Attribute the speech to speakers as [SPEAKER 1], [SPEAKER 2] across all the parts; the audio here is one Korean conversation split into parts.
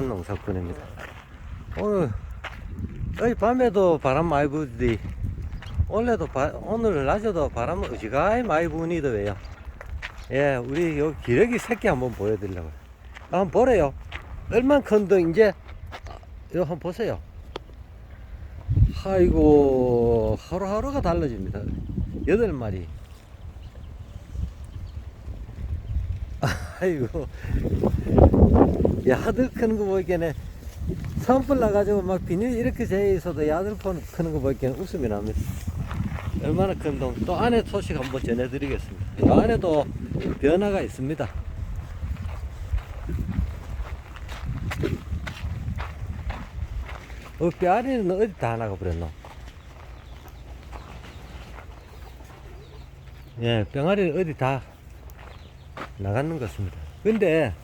[SPEAKER 1] 행복한 농사꾼입니다. 오늘 어이 밤에도 바람 많이 부더니 원래도 바, 오늘 낮에도 바람 어지가히 많이 부니도 왜요? 예, 우리 요 기러기 새끼 한번 보여드리려고요. 한번 보래요. 얼만 큰데 이제 아, 요 한번 보세요. 아이고 하루하루가 달라집니다. 여덟 마리. 아이고 야들 크는 거 보기에는 산불 나가지고 막 비닐 이렇게 재 있어도 야들 크는 거 보기에는 웃음이 납니다. 얼마나 큰 동, 또 안에 소식 한번 전해드리겠습니다. 이 안에도 변화가 있습니다. 어, 뼈아리는 어디 다 나가 버렸노? 예, 병아리는 어디 다 나가는 것 같습니다. 근데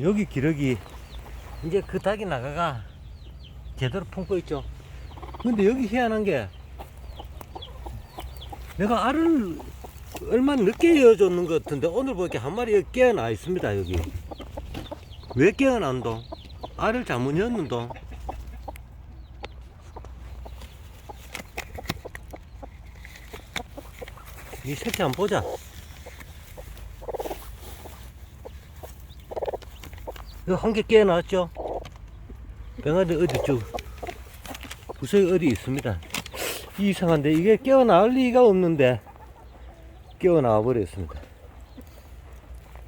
[SPEAKER 1] 여기 기러기 이제 그 닭이 나가가 제대로 품고 있죠. 근데 여기 희한한 게 내가 알을 얼마 늦게 이어줬는 것 같은데 오늘 보니까 한 마리 깨어나 있습니다. 여기 왜 깨어난도? 알을 잘못 이었는도? 이 새끼 한번 보자. 이거 한 개 깨어났죠? 병아리 어디 쪽 구석에 어디 있습니다. 이상한데 이게 깨어 나올 리가 없는데 깨어 나와 버렸습니다.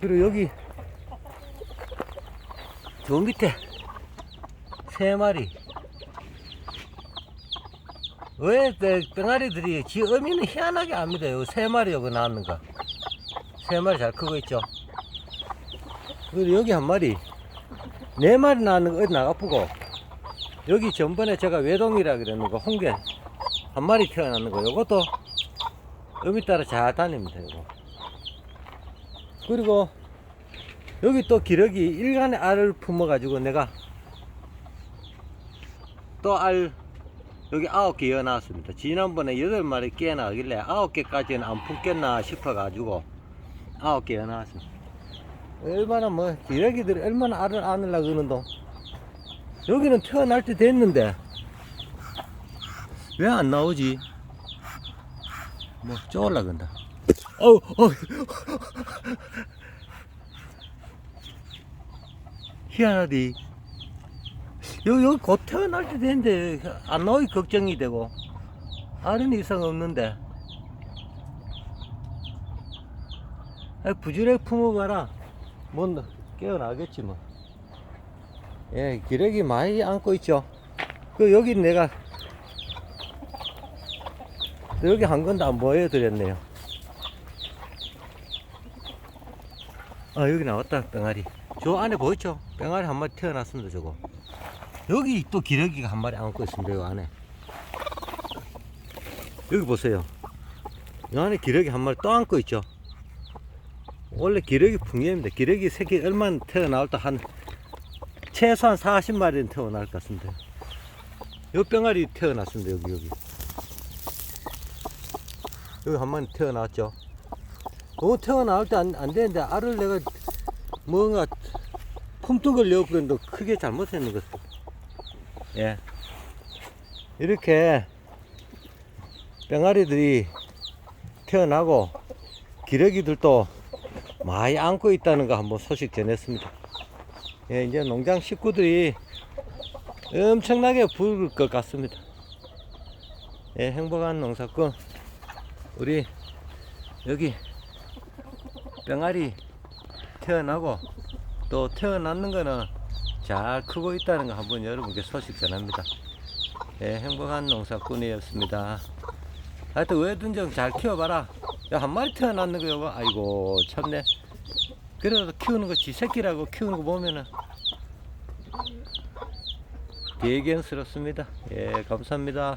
[SPEAKER 1] 그리고 여기 저 밑에 세 마리 왜그 병아리들이 지 어미는 희한하게 압니다. 요세 마리 여기 나왔는가 세 마리 잘 크고 있죠. 그리고 여기 한 마리 네 마리 나왔는 거 어디 나가쁘고 여기 전번에 제가 외동이라 그랬는 거 홍게 한 마리 태어났는 거 요것도 어미 따라 잘 다닙니다 이거. 그리고 여기 또 기러기 일간의 알을 품어 가지고 내가 또 알 여기 아홉 개 이어놨습니다. 지난번에 여덟 마리 깨어나길래 아홉 개까지는 안 품겠나 싶어 가지고 아홉 개 이어놨습니다 얼마나 뭐 기러기들이 얼마나 알을 안으려고 그러는데 여기는 태어날 때 됐는데 왜 안 나오지? 뭐 쪼을라 근다. 어우 어우. 희한하디. 여기, 여기 곧 태어날 때 됐는데 안 나오기 걱정이 되고 알은 이상 없는데. 아, 부지런히 품어봐라 뭐 깨어나겠지 뭐. 예, 기러기 많이 안고 있죠. 그 여기 내가 여기 한 건도 안 보여드렸네요. 아 여기 나왔다 병아리. 저 안에 보이죠? 병아리 한 마리 태어났습니다 저거. 여기 또 기러기가 한 마리 안고 있습니다 요 안에. 여기 보세요. 이 안에 기러기 한 마리 또 안고 있죠. 원래 기러기 풍년입니다. 기러기 새끼 얼마 태어나올 때 한 최소한 40마리는 태어날 것 같습니다. 요 병아리 태어났습니다. 여기 여기 여기 한 마리 태어났죠. 그거 태어나올 때 안 안 되는데 알을 내가 뭔가 품뚝을 내어버렸는데 크게 잘못했는 것. 예. 이렇게 병아리들이 태어나고 기러기들도 많이 안고 있다는 거 한번 소식 전했습니다. 예, 이제 농장 식구들이 엄청나게 부을 것 같습니다. 예, 행복한 농사꾼 우리 여기 병아리 태어나고 또 태어났는 거는 잘 크고 있다는 거 한번 여러분께 소식 전합니다. 예, 행복한 농사꾼이었습니다. 하여튼 왜든지 잘 키워봐라. 야, 한 마리 태어났는 거 요거. 아이고 참네. 그래도 키우는 거 지새끼라고 키우는 거 보면은 배견스럽습니다. 예 감사합니다